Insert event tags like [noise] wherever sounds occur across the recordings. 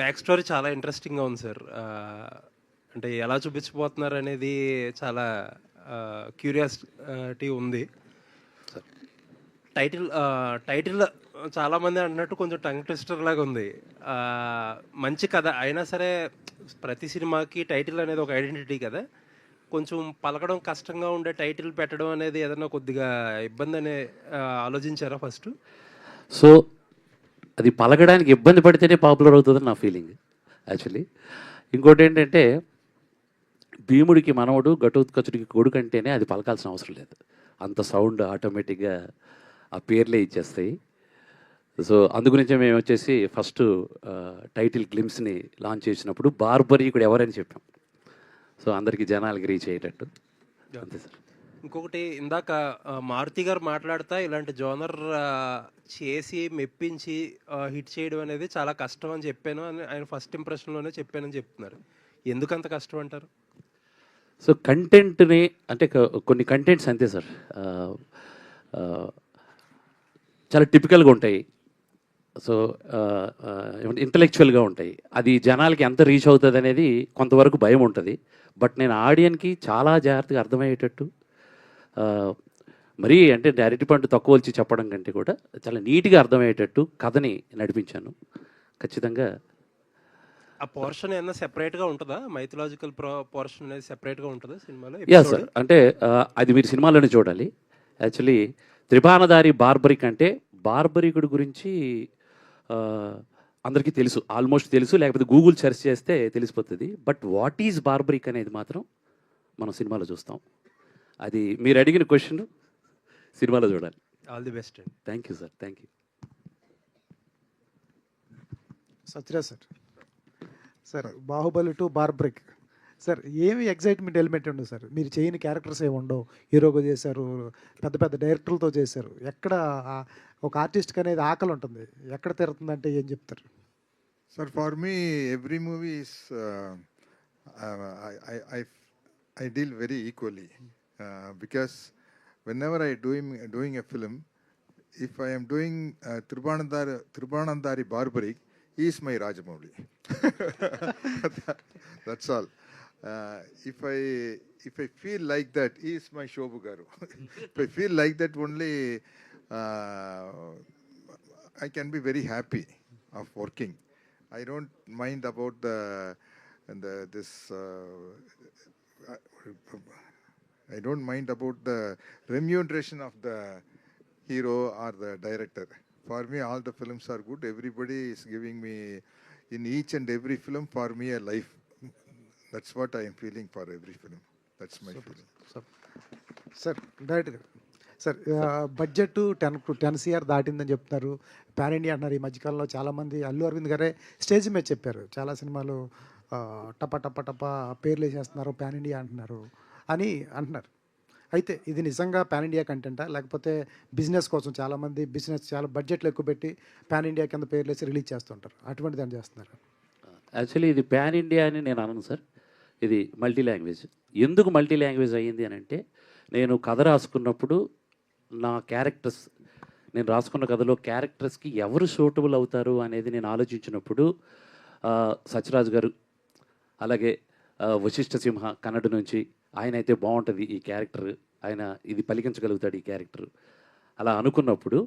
Back story చాలా ఇంట్రెస్టింగ్గా ఉంది సార్. అంటే ఎలా చూపించబోతున్నారు అనేది చాలా క్యూరియాసిటీ ఉంది. టైటిల్ టైటిల్ చాలామంది అన్నట్టు కొంచెం టంగ్ ట్విస్టర్ లాగా ఉంది. మంచి కథ అయినా సరే ప్రతి సినిమాకి టైటిల్ అనేది ఒక ఐడెంటిటీ కదా. కొంచెం పలకడం కష్టంగా ఉండే టైటిల్ పెట్టడం అనేది ఏదైనా కొద్దిగా ఇబ్బంది అనే ఆలోచించారా ఫస్ట్? సో అది పలకడానికి ఇబ్బంది పడితేనే పాపులర్ అవుతుందని నా ఫీలింగ్ యాక్చువల్లీ ఇంకోటి ఏంటంటే భీముడికి మనవడు ఘటోత్కచుడికి కొడుకు అంటేనే అది పలకాల్సిన అవసరం లేదు. అంత సౌండ్ ఆటోమేటిక్గా ఆ పేర్లే ఇచ్చేస్తాయి. సో అందుగురించి మేము వచ్చేసి ఫస్ట్ టైటిల్ గ్లిమ్స్ని లాంచ్ చేసినప్పుడు బార్బరీ ఇక్కడ ఎవరని చెప్పాం. సో అందరికీ జనాలకి రీచ్ అయ్యేటట్టు అంతే సార్. ఇంకొకటి ఇందాక మారుతి గారు మాట్లాడతా ఇలాంటి జోనర్ చేసి మెప్పించి హిట్ చేయడం అనేది చాలా కష్టం అని చెప్పాను. అని ఆయన ఫస్ట్ ఇంప్రెషన్లోనే చెప్పానని చెప్తున్నారు. ఎందుకంత కష్టం అంటారు? సో కంటెంట్ని అంటే కొన్ని కంటెంట్స్ అంతే సార్. చాలా టిపికల్గా ఉంటాయి. సో ఇంటలెక్చువల్గా ఉంటాయి. అది జనాలకి ఎంత రీచ్ అవుతుంది అనేది కొంతవరకు భయం ఉంటుంది. బట్ నేను ఆడియన్కి చాలా జాగ్రత్తగా అర్థమయ్యేటట్టు మరీ అంటే డైరెక్ట్ పాయింట్ తక్కువ వచ్చి చెప్పడం కంటే కూడా చాలా నీట్గా అర్థమయ్యేటట్టు కథని నడిపించాను. ఖచ్చితంగా ఆ పోర్షన్ ఏమన్నా సెపరేట్గా ఉంటుందా? మైథలాజికల్ పోర్షన్ అనేది సెపరేట్గా ఉంటుందా సినిమాలో? యా? సార్ అంటే అది మీరు సినిమాలోనే చూడాలి. యాక్చువల్లీ త్రిభానదారి బార్బరిక్ అంటే బార్బరికుడు గురించి అందరికీ తెలుసు. ఆల్మోస్ట్ తెలుసు. లేకపోతే గూగుల్ సెర్చ్ చేస్తే తెలిసిపోతుంది. బట్ వాట్ ఈజ్ బార్బరిక్ అనేది మాత్రం మనం సినిమాలో చూస్తాం. అది మీరు అడిగిన క్వశ్చన్ సినిమాలో చూడాలి. ఆల్ ది బెస్ట్ అండి. Thank you sir thank you Sathyaraj sir. Sir Baahubali to Barbarik sir ఏమి ఎగ్జైట్మెంట్ ఎలిమెంట్ ఉండదు సార్? మీరు చేయని క్యారెక్టర్స్ ఏమి ఉండవు. హీరోగా చేశారు పెద్ద పెద్ద డైరెక్టర్లతో చేశారు. ఎక్కడ ఒక ఆర్టిస్ట్కి అనేది ఆకలి ఉంటుంది. ఎక్కడ తిరుగుతుందంటే ఏం చెప్తారు? Sir, for me, every movie is uh, uh, I, Uh, because whenever I doing doing a film, if I am doing uh, Tribhanandari Tribhanandari Barbaric, he is my Rajamouli. [laughs] That's all. Uh, if I if I feel like that, he is my Shobhu Garu. [laughs] if I feel like that only, uh, I can be very happy of working. I don't mind about the and the this. Uh, I don't mind about the remuneration of the hero or the director for me all the films are good everybody is giving me in each and every film for me a life that's what I'm feeling for every film that's my sir sir director sir budget ten ten C R దాటిందని చెప్తున్నారు. Pan India అన్నారు. ఈ మధ్యకాలంలో చాలామంది అల్లు అరవింద్ గారే stage మీద చెప్పారు. చాలా సినిమాలు టపా టప టప పేర్లు వేసేస్తున్నారు. పాన్ ఇండియా అంటున్నారు. అని అంటున్నారు. అయితే ఇది నిజంగా పాన్ ఇండియా కంటెంటా? లేకపోతే బిజినెస్ కోసం చాలామంది బిజినెస్ చాలా బడ్జెట్లు ఎక్కువ పెట్టి పాన్ ఇండియా కింద పేర్లు వేసి రిలీజ్ చేస్తుంటారు. అటువంటి దాన్ని చేస్తున్నారు? యాక్చువల్లీ ఇది ప్యాన్ ఇండియా అని నేను అనను సార్. ఇది మల్టీ లాంగ్వేజ్ ఎందుకు మల్టీ లాంగ్వేజ్ అయ్యింది అని అంటే నేను కథ రాసుకున్నప్పుడు నా క్యారెక్టర్స్ నేను రాసుకున్న కథలో క్యారెక్టర్స్కి ఎవరు సూటబుల్ అవుతారు అనేది నేను ఆలోచించినప్పుడు సత్యరాజ్ గారు అలాగే ఆ, వశిష్ఠ సింహ కన్నడ నుంచి ఆయన అయితే బాగుంటుంది ఈ క్యారెక్టర్. ఆయన ఇది పలికించగలుగుతాడు ఈ క్యారెక్టర్. అలా అనుకున్నప్పుడు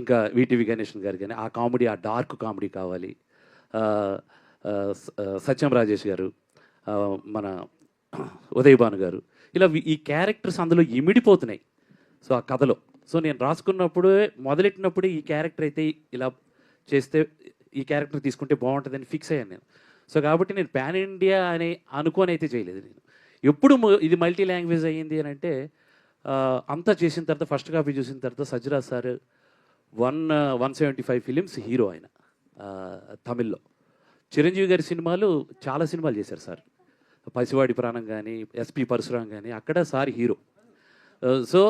ఇంకా వీటీవీ గణేషన్ గారు కానీ ఆ కామెడీ ఆ డార్క్ కామెడీ కావాలి. సత్యం రాజేష్ గారు మన ఉదయ్ భాను గారు ఇలా ఈ క్యారెక్టర్స్ అందులో ఇమిడిపోతున్నాయి. సో ఆ కథలో. సో నేను రాసుకున్నప్పుడు మొదలెట్టినప్పుడే ఈ క్యారెక్టర్ అయితే ఇలా చేస్తే ఈ క్యారెక్టర్ తీసుకుంటే బాగుంటుందని ఫిక్స్ అయ్యాను నేను. సో కాబట్టి నేను పాన్ ఇండియా అని అనుకోని అయితే చేయలేదు నేను. ఎప్పుడు ఇది మల్టీ లాంగ్వేజ్ అయ్యింది అని అంటే అంతా చేసిన తర్వాత ఫస్ట్ కాపీ చూసిన తర్వాత Sathyaraj sir one one seventy five films hero ఆయన తమిళ్ళో. చిరంజీవి గారి సినిమాలు చాలా సినిమాలు చేశారు సార్. పసివాడి ప్రాణం కానీ ఎస్పి పరశురాం కానీ అక్కడ సార్ హీరో సో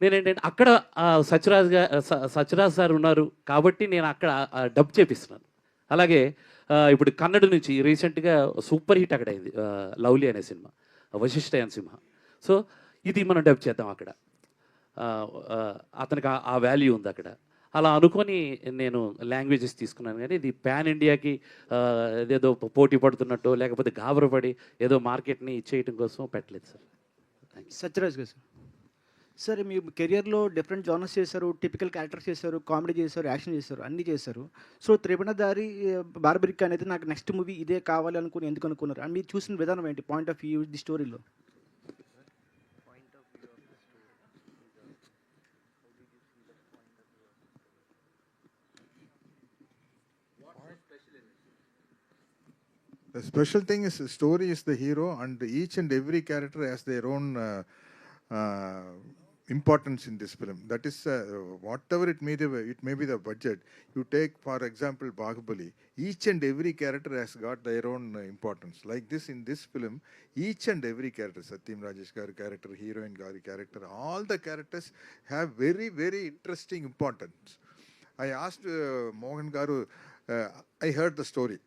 నేనేంటంటే అక్కడ ఆ, సత్యరాజ్గా స- సత్యరాజ్ సార్ ఉన్నారు కాబట్టి నేను అక్కడ డబ్ చేపిస్తున్నాను. అలాగే ఇప్పుడు కన్నడ నుంచి రీసెంట్గా సూపర్ హిట్ అక్కడ అయింది లవ్లీ అనే సినిమా వశిష్ఠ అనే సినిమా. సో ఇది మనం డబ్ చేద్దాం అక్కడ. అతనికి ఆ- వాల్యూ ఉంది అక్కడ. అలా అనుకొని నేను లాంగ్వేజెస్ తీసుకున్నాను కానీ ఇది పాన్ ఇండియాకి ఏదో పోటీ పడుతున్నట్టు లేకపోతే గాబరపడి ఏదో మార్కెట్ని ఇచ్చేయటం కోసం పెట్టలేదు సార్. సత్యరాజ్ గారు సార్ మీ కెరియర్లో డిఫరెంట్ జానర్స్ చేశారు టిపికల్ క్యారెక్టర్స్ చేశారు కామెడీ చేశారు యాక్షన్ చేశారు అన్నీ చేశారు. సో త్రిభుణదారి బార్బరిక్ అనేది నాకు నెక్స్ట్ మూవీ ఇదే కావాలి అనుకుని ఎందుకు అనుకున్నారు? అండ్ మీరు చూసిన విధానం ఏంటి? పాయింట్ ఆఫ్ వ్యూ ది స్టోరీలో? The special thing is the story is the hero, and each and every character has their own uh, uh, importance in this film. That is, uh, whatever it may be, it may be the budget. You take, for example, Bahubali. Each and every character has got their own uh, importance. Like this in this film, each and every character, Satyam Rajesh Garu character, heroine Gari character, all the characters have very, very interesting importance. I asked uh, Mohan Garu, uh, I heard the story.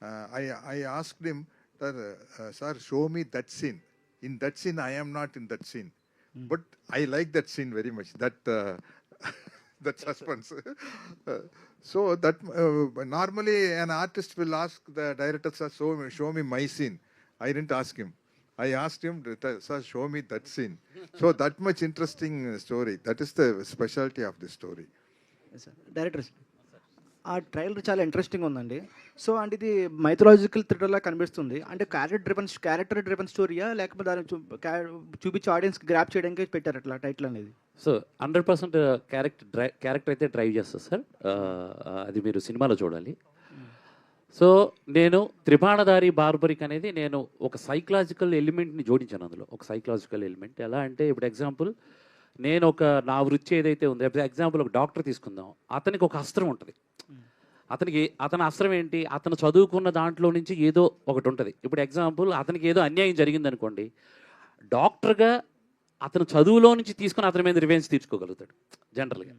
Uh, I, I asked him, uh, Sir, show me that scene. In that scene, I am not in that scene. Hmm. But I like that scene very much. That uh, [laughs] that suspense. [laughs] Uh, so that uh, normally an artist will ask the director, sir, show me, show me my scene. I didn't ask him. I asked him, sir, show me that scene. [laughs] So that much interesting story. That is the specialty of the story. Yes, sir. Director. ఆ trailer చాలా interesting ఉందండి. So అంటే ఇది mythological థ్రిల్లర్లా కనిపిస్తుంది. అంటే character driven character driven స్టోరీయా లేకపోతే దాన్ని చూ- చూపించి ఆడియన్స్ గ్రాప్ చేయడానికి పెట్టారు అట్లా టైటిల్ అనేది. So hundred percent character dry character అయితే డ్రైవ్ చేస్తుంది సార్. అది మీరు సినిమాలో చూడాలి. సో నేను త్రిబాణధారి బార్బరిక్ అనేది నేను ఒక సైకలాజికల్ ఎలిమెంట్ని జోడించాను అందులో. ఒక సైకలాజికల్ ఎలిమెంట్ ఎలా అంటే ఇప్పుడు ఎగ్జాంపుల్ నేను ఒక నా వృత్తి ఏదైతే ఉందో ఎగ్జాంపుల్ ఒక డాక్టర్ తీసుకుందాం. అతనికి ఒక అస్త్రం ఉంటుంది. అతనికి అతని అస్త్రం ఏంటి? అతను చదువుకున్న దాంట్లో నుంచి ఏదో ఒకటి ఉంటుంది. ఇప్పుడు ఎగ్జాంపుల్ అతనికి ఏదో అన్యాయం జరిగింది అనుకోండి డాక్టర్గా అతను చదువులో నుంచి తీసుకుని అతని మీద రివెంజ్ తీర్చుకోగలుగుతాడు జనరల్గా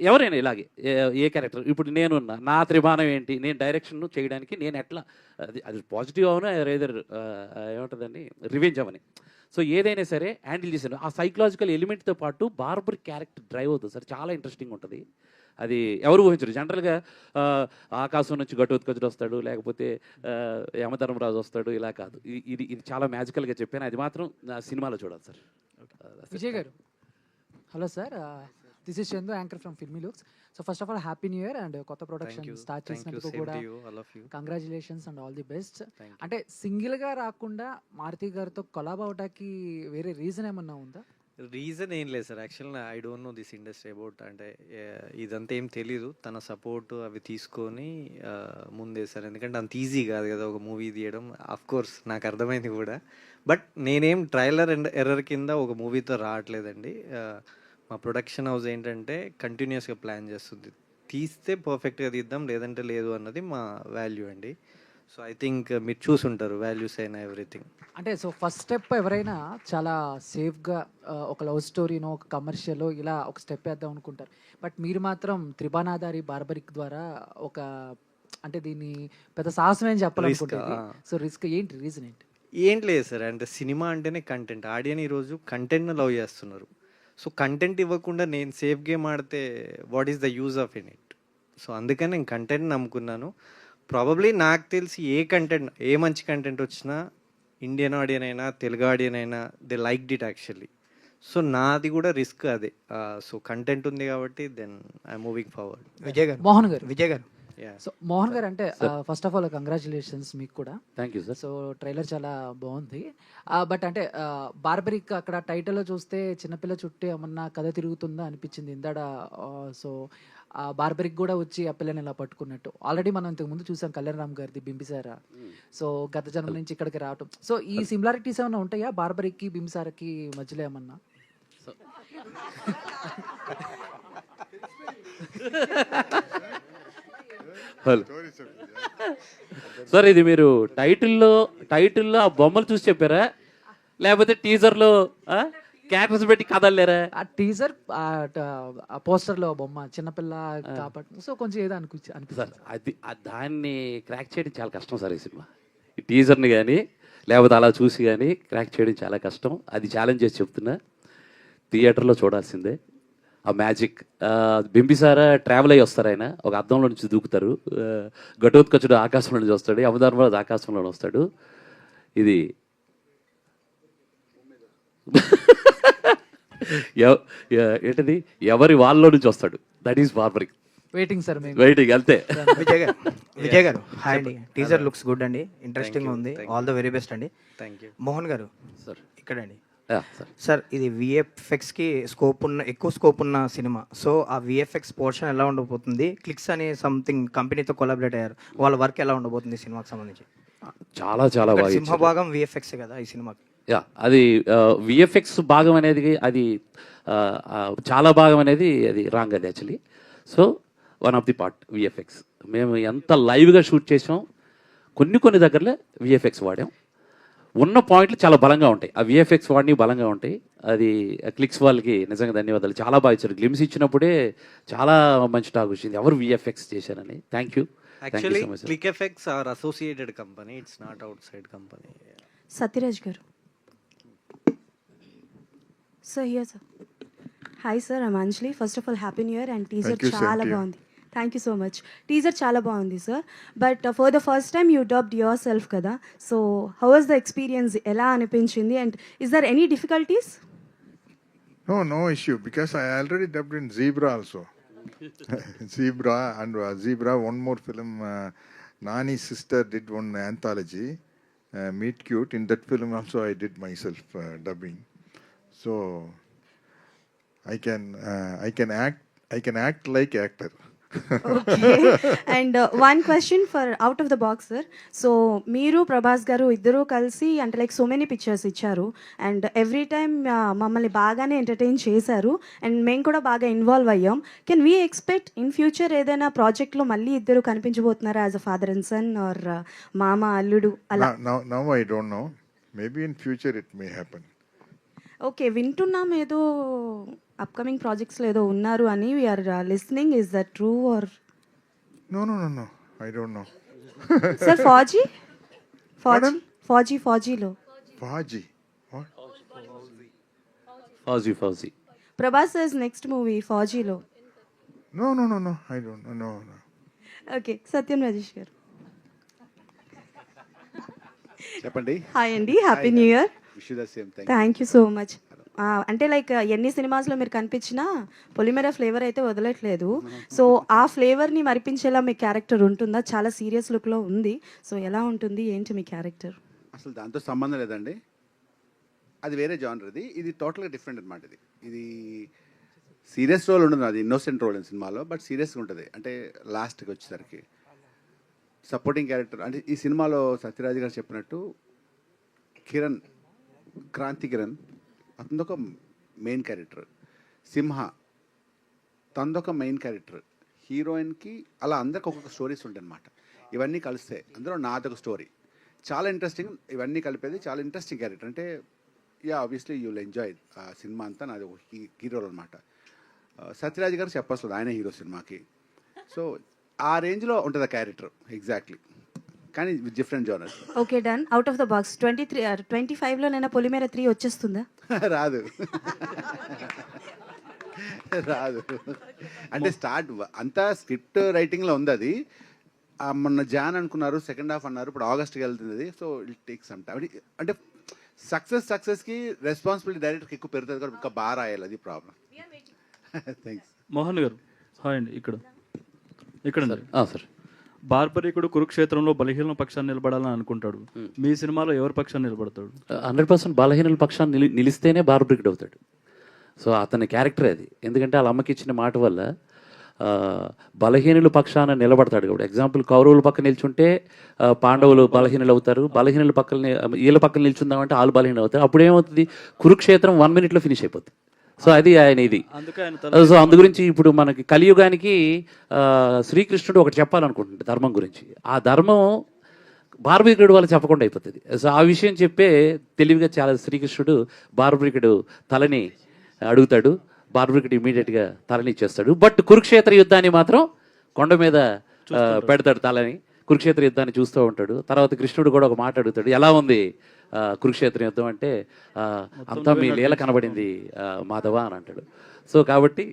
ఎవరైనా ఇలాగే ఏ- ఏ క్యారెక్టర్ ఇప్పుడు నేనున్నా నా త్రిమానం ఏంటి? నేను డైరెక్షన్ చేయడానికి నేను ఎట్లా అది అది పాజిటివ్ అవునా ఏదర్ ఏముంటుందండి? రివెంజ్ అవని. సో ఏదైనా సరే హ్యాండిల్ చేశాను. ఆ సైకలాజికల్ ఎలిమెంట్తో పాటు బార్బర్ క్యారెక్టర్ డ్రైవ్ అవుతుంది సార్. చాలా ఇంట్రెస్టింగ్ ఉంటుంది. అది ఎవరు ఊహించరు. జనరల్గా ఆ, ఆకాశం నుంచి ఘటోత్కచుడు వస్తాడు లేకపోతే యమధర్మరాజు వస్తాడు ఇలా కాదు. ఇది ఇది చాలా మ్యాజికల్గా చెప్పాను. అది మాత్రం నా సినిమాలో చూడాలి sir. Vijay garu. Hello sir this is Chandu anchor from Filmy Looks so first of all happy new year and కొత్త ప్రొడక్షన్ స్టార్ట్ చేసినందుకు కూడా congratulations and all the best అంటే సింగిల్గా రాకుండా మారుతి గారితో కొలాబ్ అవటానికి వేరే రీజన్ ఏమన్నా ఉందా? రీజన్ ఏం లేదు సార్. యాక్చువల్గా I don't know this industry about అంటే ఇదంతా ఏం తెలీదు. తన సపోర్ట్ అవి తీసుకొని ముందేశారు ముందే సార్. ఎందుకంటే అంత ఈజీ కాదు కదా ఒక మూవీ తీయడం. అఫ్ కోర్స్ నాకు అర్థమైంది కూడా. బట్ నేనేం ట్రైలర్ అండ్ ఎర్రర్ కింద ఒక మూవీతో రావట్లేదండి. మా ప్రొడక్షన్ హౌస్ ఏంటంటే కంటిన్యూస్గా ప్లాన్ చేస్తుంది. తీస్తే పర్ఫెక్ట్గా తీద్దాం లేదంటే లేదు అన్నది మా వాల్యూ అండి. సో ఐ థింక్ మీరు చూసుంటారు వాల్యూస్ అయినా ఎవ్రీథింగ్ అంటే సో ఫస్ట్ స్టెప్ ఎవరైనా చాలా సేఫ్గా ఒక లవ్ స్టోరీనో ఒక కమర్షియల్ ఇలా ఒక స్టెప్ వేద్దాం అనుకుంటారు. బట్ మీరు మాత్రం త్రిబానాధారి బార్బరిక్ ద్వారా ఒక అంటే దీన్ని పెద్ద సాహసం ఏం చెప్పాలనుకుంటారు. సో రిస్క్ ఏంటి? రీజన్ ఏంటి? ఏం లేదు సార్. అంటే సినిమా అంటేనే కంటెంట్ ఆడియన్ ఈరోజు కంటెంట్ను లవ్ చేస్తున్నారు. సో కంటెంట్ ఇవ్వకుండా నేను సేఫ్ గేమ్ ఆడితే what is the use of in it so అందుకని నేను కంటెంట్ నమ్ముకున్నాను. ప్రాబబ్లీ నాకు తెలిసి ఏ కంటెంట్ ఏ మంచి కంటెంట్ వచ్చినా ఇండియన్ ఆడియన్ అయినా తెలుగు ఆడియన్ అయినా they liked it actually so నాది కూడా రిస్క్ అదే. సో కంటెంట్ ఉంది కాబట్టి then I moving forward Vijay garu. Mohan garu. Vijay గారు. యా సో మోహన్ గారు అంటే ఫస్ట్ ఆఫ్ ఆల్ కంగ్రాచులేషన్స్ మీకు కూడా. Thank you sir so trailer చాలా బాగుంది. బట్ అంటే బార్బరిక్ అక్కడ టైటిల్లో చూస్తే చిన్నపిల్ల చుట్టూ ఏమన్నా కథ తిరుగుతుందా అనిపించింది? ఇందాడ సో బార్బరిక్ కూడా వచ్చి ఆ పిల్లని ఇలా పట్టుకున్నట్టు. ఆల్రెడీ మనం ఇంతకు ముందు చూసాం కళ్యాణ్ రామ్ గారిది బింబిసార సో గత జన్మ నుంచి ఇక్కడికి రావటం. సో ఈ సిమిలారిటీస్ ఏమైనా ఉంటాయా? బార్బరిక్కి బింబిసారకి మధ్యలో ఏమన్నా? హలో. సార్ ఇది మీరు టైటిల్లో టైటిల్లో ఆ బొమ్మలు చూసి చెప్పారా? లేకపోతే టీజర్లో క్యారెక్టర్స్ పెట్టి కదలేరా ఆ టీజర్ ఆ పోస్టర్లో బొమ్మ చిన్నపిల్ల కాబట్టి సో కొంచెం ఏదో అనిపించి అనిపిస్తుంది. అది దాన్ని క్రాక్ చేయడం చాలా కష్టం సార్ ఈ సినిమా. ఈ టీజర్ని కానీ లేకపోతే అలా చూసి కానీ క్రాక్ చేయడం చాలా కష్టం. అది ఛాలెంజ్ చేసి చెప్తున్నా. థియేటర్లో చూడాల్సిందే. ఆ మ్యాజిక్ బింబిసార ట్రావెల్ అయ్యి వస్తారు ఆయన. ఒక అద్దంలో నుంచి దూకుతారు. ఘటోత్కచుడు ఆకాశంలో నుంచి వస్తాడు యమధర్మరాజు ఆకాశంలో వస్తాడు. ఇది [laughs] ఏంటిది? ఎవరి వాళ్ళలో నుంచి వస్తాడు? That is Barbarik waiting sir మేము వెయిటింగ్ అంతే. విజయ్ గారు విజయ్ గారు హాయ్ అండి. టీజర్ లుక్స్ గుడ్ అండి. ఇంట్రెస్టింగ్ ఉంది. ఆల్ ద వెరీ బెస్ట్ అండి. Thank you Mohan garu sir ఇక్కడండి. Yeah, sir ఇది విఎఫ్ఎక్స్కి స్కోప్ ఉన్న ఎక్కువ స్కోప్ ఉన్న సినిమా సో ఆ విఎఫ్ఎక్స్ పోర్షన్ ఎలా ఉండబోతుంది? క్లిక్స్ అనే సంథింగ్ కంపెనీతో కొలాబరేట్ అయ్యారు. వాళ్ళ వర్క్ ఎలా ఉండబోతుంది ఈ సినిమాకి సంబంధించి? చాలా చాలా. సింహభాగం విఎఫ్ఎక్స్ కదా ఈ సినిమాకి యా అది విఎఫ్ఎక్స్ భాగం అనేది అది చాలా భాగం అనేది అది రాంగ్ అది actually so one of the part VFX మేము ఎంత లైవ్గా షూట్ చేసాం కొన్ని కొన్ని దగ్గరలో విఎఫ్ఎక్స్ వాడాం. ఉన్న పాయింట్లు చాలా బలంగా ఉంటాయి. ఆ విఎఫ్ఎక్స్ వాడిని బలంగా ఉంటాయి. అది క్లిక్స్ వాళ్ళకి నిజంగా ధన్యవాదాలు. చాలా బాగా ఇచ్చారు. గ్లిమ్స్ ఇచ్చినప్పుడే చాలా మంచి టాక్ వచ్చింది. ఎవరు విఎఫ్ఎక్స్ చేశారని. Thank you actually Click Effects our associated company it's not outside company Sathyaraj garu. Sir here sir hi sir I'm Anjali first of all happy new year and teaser Thank you, same చాలా to you. బాగుంది thank you so much teaser చాలా బాగుంది sir but for the first time you dubbed yourself కదా so how was the experience ఎలా అనిపించింది and is there any difficulties No, no issue because I already dubbed in Zebra also. Zebra and uh, Zebra, one more film. Uh, Nani's sister did one anthology, uh, Meet Cute. In that film also, I did myself uh, dubbing. So I can uh, I can act I can act like actor. Okay and one question for out of the box sir so మీరు ప్రభాస్ గారు ఇద్దరూ కలిసి అంటే like so many pictures ఇచ్చారు and every time మమ్మల్ని బాగానే entertain చేశారు and మేము కూడా బాగా ఇన్వాల్వ్ అయ్యాం can we expect in future ఏదైనా ప్రాజెక్ట్లో మళ్ళీ ఇద్దరు కనిపించబోతున్నారా as a father and son or మామ అల్లుడు అలా now I don't know. Maybe in future it may happen. Okay వింటున్నాం ఏదో అప్కమింగ్ ప్రాజెక్ట్స్లో ఏదో ఉన్నారు అని we are listening is that true or No, no, no, no. I don't know. Sir Fauji Fauji Fauji ఫాజీలో. What? Fauji Fauji Prabhas is next movie ఫాజీలో no, no, no. I don't know. No, no. Okay Satyam Rajesh garu చెప్పండి hi అండి happy new year thank you so much అంటే like ఎన్ని సినిమాస్లో మీరు కనిపించినా పొలిమేర flavour అయితే వదలట్లేదు. [laughs] So ఆ ఫ్లేవర్ని మరిపించేలా మీ character ఉంటుందా? చాలా సీరియస్ లుక్లో ఉంది. సో ఎలా ఉంటుంది? ఏంటి మీ క్యారెక్టర్ అసలు దాంతో సంబంధం లేదండి. అది వేరే జానర్ అది ఇది టోటల్గా డిఫరెంట్ అనమాట ఇది. ఇది సీరియస్ రోల్ ఉండదు అది ఇన్నోసెంట్ రోల్ సినిమాలో బట్ సీరియస్గా ఉంటుంది. అంటే లాస్ట్కి వచ్చేసరికి. సపోర్టింగ్ క్యారెక్టర్ అంటే ఈ సినిమాలో సత్యరాజ్ గారు చెప్పినట్టు కిరణ్ క్రాంతి కిరణ్ అతనిదొక మెయిన్ క్యారెక్టర్ సింహ తనదొక మెయిన్ క్యారెక్టర్ హీరోయిన్కి అలా అందరికి ఒక్కొక్క స్టోరీస్ ఉంటాయి అనమాట ఇవన్నీ కలిస్తే అందులో నాదొక స్టోరీ చాలా ఇంట్రెస్టింగ్ ఇవన్నీ కలిపేది చాలా ఇంట్రెస్టింగ్ క్యారెక్టర్ అంటే yeah obviously you will enjoy ఆ సినిమా అంతా నాది ఒక హీరో అనమాట సత్యరాజ్ గారు చెప్పలేదు ఆయన హీరో సినిమాకి సో ఆ రేంజ్లో ఉంటుంది ఆ క్యారెక్టర్ ఎగ్జాక్ట్లీ కానీ different genres okay done out of the box twenty three twenty ఫైవ్లోనైనా Polimera three వచ్చేస్తుందా? [laughs] రాదు. రాదు. అంటే స్టార్ట్ అంతా స్క్రిప్ట్ రైటింగ్లో ఉంది అది ఆ, మొన్న జాన్ అనుకున్నారు సెకండ్ హాఫ్ అన్నారు ఇప్పుడు ఆగస్ట్కి వెళ్తుంది. So it take some time అంటే సక్సెస్ సక్సెస్కి రెస్పాన్సిబిలిటీ డైరెక్ట్కి ఎక్కువ పెరుగుతుంది కాబట్టి ఇంకా బాగా రాయాలి అది ప్రాబ్లం థ్యాంక్స్ [laughs] మోహన్ గారు హాయ్ అండి ఇక్కడ. ఇక్కడ సార్. బార్బరికుడు కురుక్షేత్రంలో బలహీన పక్షాన్ని నిలబడాలని అనుకుంటాడు. మీ సినిమాలో ఎవరి పక్షాన్ని నిలబడతాడు? హండ్రెడ్ పర్సెంట్ బలహీనుల పక్షాన్ని నిలి నిలిస్తేనే బార్బ్రిక్డ్ అవుతాడు. సో అతని క్యారెక్టర్ అది. ఎందుకంటే వాళ్ళ అమ్మకి ఇచ్చిన మాట వల్ల బలహీనుల పక్షాన నిలబడతాడు కాబట్టి. ఎగ్జాంపుల్ కౌరవుల పక్క నిల్చుంటే పాండవులు బలహీనులు అవుతారు. బలహీనుల పక్కన వీళ్ళ పక్కన నిల్చుందామంటే వాళ్ళు బలహీన అవుతారు. అప్పుడు ఏమవుతుంది కురుక్షేత్రం వన్ మినిట్లో ఫినిష్ అయిపోతుంది సో అది ఆయన ఇది. సో అందు గురించి ఇప్పుడు మనకి కలియుగానికి శ్రీకృష్ణుడు ఒకటి చెప్పాలనుకుంటుంది ధర్మం గురించి. ఆ ధర్మం బార్బికుడు వాళ్ళు చెప్పకుండా అయిపోతుంది. సో ఆ విషయం చెప్పే తెలివిగా చాలా శ్రీకృష్ణుడు బార్బికుడు తలని అడుగుతాడు. బార్బికుడు ఇమీడియట్గా తలని ఇచ్చేస్తాడు. బట్ కురుక్షేత్ర యుద్ధాన్ని మాత్రం కొండ మీద పెడతాడు తలని. కురుక్షేత్ర యుద్ధాన్ని చూస్తూ ఉంటాడు. తర్వాత కృష్ణుడు కూడా ఒక మాట అడుగుతాడు. ఎలా ఉంది కురుక్షేత్ర యుద్ధం అంటే? అంతా మీ లీల కనబడింది మాధవ అని అంటాడు. సో కాబట్టి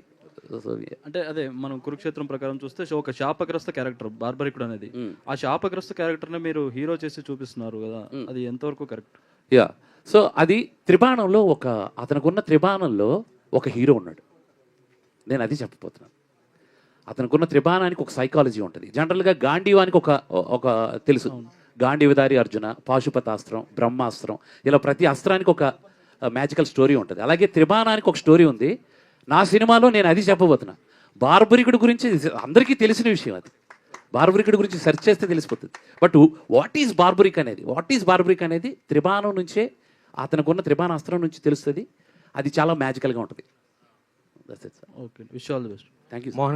అంటే అదే మనం కురుక్షేత్రం ప్రకారం చూస్తే ఒక శాపగ్రస్త క్యారెక్టర్ బార్బరికుడు అనేది. ఆ శాపగ్రస్త క్యారెక్టర్ని మీరు హీరో చేసి చూపిస్తున్నారు కదా అది ఎంతవరకు కరెక్ట్? యా. సో అది త్రిబాణంలో ఒక అతనికున్న త్రిబాణంలో ఒక హీరో ఉన్నాడు. నేను అది చెప్పబోతున్నాను. అతనికున్న త్రిబాణానికి ఒక సైకాలజీ ఉంటుంది. జనరల్గా గాంధీవానికి ఒక ఒక తెలుసు. గాంధీవదారి అర్జున పాశుపతాస్త్రం బ్రహ్మాస్త్రం ఇలా ప్రతి అస్త్రానికి ఒక మ్యాజికల్ స్టోరీ ఉంటుంది. అలాగే త్రిబాణానికి ఒక స్టోరీ ఉంది. నా సినిమాలో నేను అది చెప్పబోతున్నా. బార్బరికుడి గురించి అందరికీ తెలిసిన విషయం అది. బార్బరికుడి గురించి సెర్చ్ చేస్తే తెలిసిపోతుంది. బట్ వాట్ ఈజ్ బార్బరిక్ అనేది? వాట్ ఈజ్ బార్బరిక్ అనేది? త్రిబాణం నుంచే అతనికున్న త్రిబాణాస్త్రం నుంచి తెలుస్తుంది. అది చాలా మ్యాజికల్గా ఉంటుంది. Okay wish all the best thank you Mohan